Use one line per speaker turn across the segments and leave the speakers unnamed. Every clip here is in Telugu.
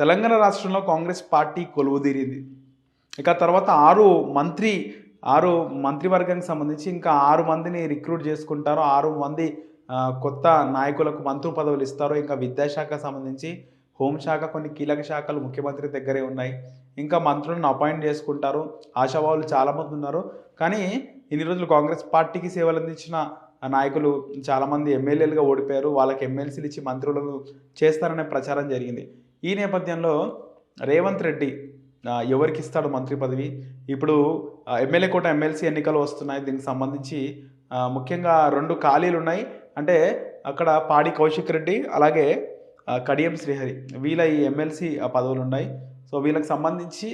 తెలంగాణ రాష్ట్రంలో కాంగ్రెస్ పార్టీ కొలువుదీరింది. ఇక తర్వాత ఆరు మంత్రి ఆరు మంత్రివర్గానికి సంబంధించి ఇంకా ఆరు మందిని రిక్రూట్ చేసుకుంటారు. ఆరు మంది కొత్త నాయకులకు మంత్రి పదవులు ఇస్తారు. ఇంకా విద్యాశాఖ సంబంధించి హోంశాఖ కొన్ని కీలక శాఖలు ముఖ్యమంత్రి దగ్గరే ఉన్నాయి. ఇంకా మంత్రులను అపాయింట్ చేసుకుంటారు. ఆశావాహులు చాలామంది ఉన్నారు. కానీ ఇన్ని రోజులు కాంగ్రెస్ పార్టీకి సేవలు అందించిన నాయకులు చాలామంది ఎమ్మెల్యేలుగా ఓడిపోయారు. వాళ్ళకి ఎమ్మెల్సీలు ఇచ్చి మంత్రులను చేస్తారనే ప్రచారం జరిగింది. ఈ నేపథ్యంలో రేవంత్ రెడ్డి ఎవరికి ఇస్తాడు మంత్రి పదవి? ఇప్పుడు ఎమ్మెల్యే కోట ఎమ్మెల్సీ ఎన్నికలు వస్తున్నాయి. దీనికి సంబంధించి ముఖ్యంగా రెండు ఖాళీలు ఉన్నాయి. అంటే అక్కడ పాడి కౌశిక్ రెడ్డి అలాగే కడియం శ్రీహరి. వీళ్ళ ఈ ఎమ్మెల్సీ పదవులు ఉన్నాయి. సో వీళ్ళకి సంబంధించి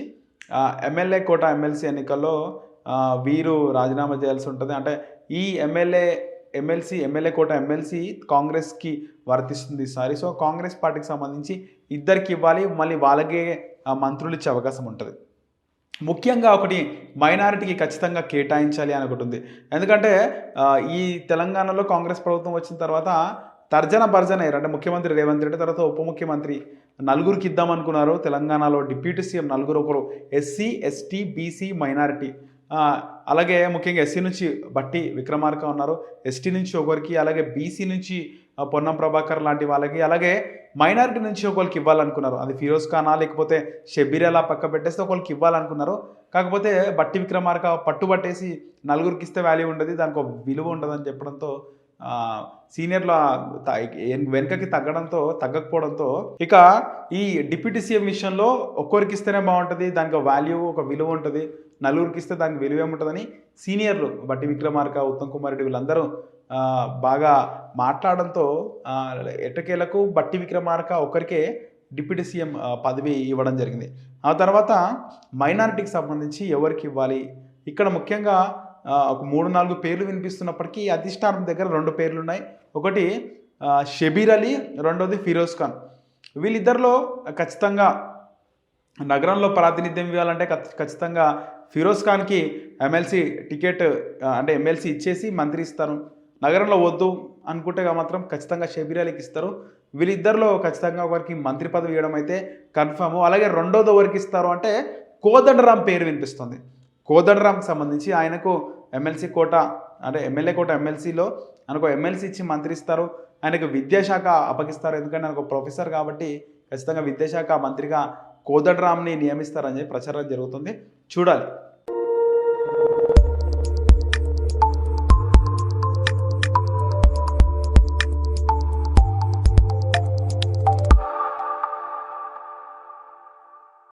ఎమ్మెల్యే కోట ఎమ్మెల్సీ ఎన్నికల్లో వీరు రాజీనామా చేయాల్సి ఉంటుంది. అంటే ఈ MLA MLC MLA quota MLC కాంగ్రెస్కి వర్తిస్తుంది ఈసారి సో కాంగ్రెస్ పార్టీకి సంబంధించి ఇద్దరికి ఇవ్వాలి మళ్ళీ వాళ్ళకే మంత్రులు ఇచ్చే అవకాశం ఉంటుంది. ముఖ్యంగా ఒకటి మైనారిటీకి ఖచ్చితంగా కేటాయించాలి అని ఒకటి ఉంది. ఎందుకంటే ఈ తెలంగాణలో కాంగ్రెస్ ప్రభుత్వం వచ్చిన తర్వాత తర్జన భర్జన అయ్యారు అంటే ముఖ్యమంత్రి రేవంత్ రెడ్డి తర్వాత ఉప ముఖ్యమంత్రి నలుగురికి ఇద్దామనుకున్నారు తెలంగాణలో డిప్యూటీ సీఎం నలుగురు ఒకరు ఎస్సీ ఎస్టీ బీసీ మైనారిటీ. అలాగే ముఖ్యంగా ఎస్సీ నుంచి బట్టి విక్రమార్క ఉన్నారు. ఎస్టీ నుంచి ఒకరికి అలాగే బీసీ నుంచి పొన్నం ప్రభాకర్ లాంటి వాళ్ళకి అలాగే మైనారిటీ నుంచి ఒకరికి ఇవ్వాలనుకున్నారు. అది ఫిరోజ్ ఖానా లేకపోతే షబీర్ అలా పక్క పెట్టేస్తే ఒకరికి ఇవ్వాలనుకున్నారు. కాకపోతే బట్టి విక్రమార్క పట్టుబట్టేసి నలుగురికి ఇస్తే వాల్యూ ఉండదు దానికి ఒక విలువ ఉండదని చెప్పడంతో సీనియర్ల వెనుకకి తగ్గడంతో తగ్గకపోవడంతో ఇక ఈ డిప్యూటీ సీఎం విషయంలో ఒక్కొరికి ఇస్తేనే బాగుంటుంది దానికి ఒక వాల్యూ ఒక విలువ ఉంటుంది. నలుగురికి ఇస్తే దానికి విలువ ఏముంటుందని సీనియర్లు బట్టి విక్రమార్క ఉత్తమ్ కుమార్ రెడ్డి వీళ్ళందరూ బాగా మాట్లాడడంతో ఎటకేలకు ఎట్టకేలకు బట్టి విక్రమార్క ఒకరికే డిప్యూటీ సీఎం పదవి ఇవ్వడం జరిగింది. ఆ తర్వాత మైనారిటీకి సంబంధించి ఎవరికి ఇవ్వాలి? ఇక్కడ ముఖ్యంగా ఒక మూడు నాలుగు పేర్లు వినిపిస్తున్నప్పటికీ అధిష్టానం దగ్గర రెండు పేర్లు ఉన్నాయి ఒకటి షబీర్ అలీ రెండోది ఫిరోజ్ ఖాన్. వీళ్ళిద్దరిలో ఖచ్చితంగా నగరంలో ప్రాతినిధ్యం ఇవ్వాలంటే ఖచ్చితంగా ఫిరోజ్ ఖాన్కి ఎమ్మెల్సీ టికెట్ అంటే ఎమ్మెల్సీ ఇచ్చేసి మంత్రి ఇస్తారు. నగరంలో వద్దు అనుకుంటే మాత్రం ఖచ్చితంగా షబీర్ అలీకి ఇస్తారు. వీళ్ళిద్దరిలో ఖచ్చితంగా ఒకరికి మంత్రి పదవి ఇవ్వడం అయితే కన్ఫర్మ్. అలాగే రెండోది ఎవరికి ఇస్తారు అంటే కోదండరాం పేరు వినిపిస్తుంది. కోదండరాంకి సంబంధించి ఆయనకు ఎమ్మెల్సీ కోట అంటే ఎమ్మెల్యే కోట ఎమ్మెల్సీలో ఆయనకు ఎమ్మెల్సీ ఇచ్చి మంత్రి ఇస్తారు ఆయనకు విద్యాశాఖ అప్పగిస్తారు. ఎందుకంటే ఆయన ఒక ప్రొఫెసర్ కాబట్టి ఖచ్చితంగా విద్యాశాఖ మంత్రిగా కోదండరామ్ని నియమిస్తారని చెప్పి ప్రచారం జరుగుతుంది. చూడాలి.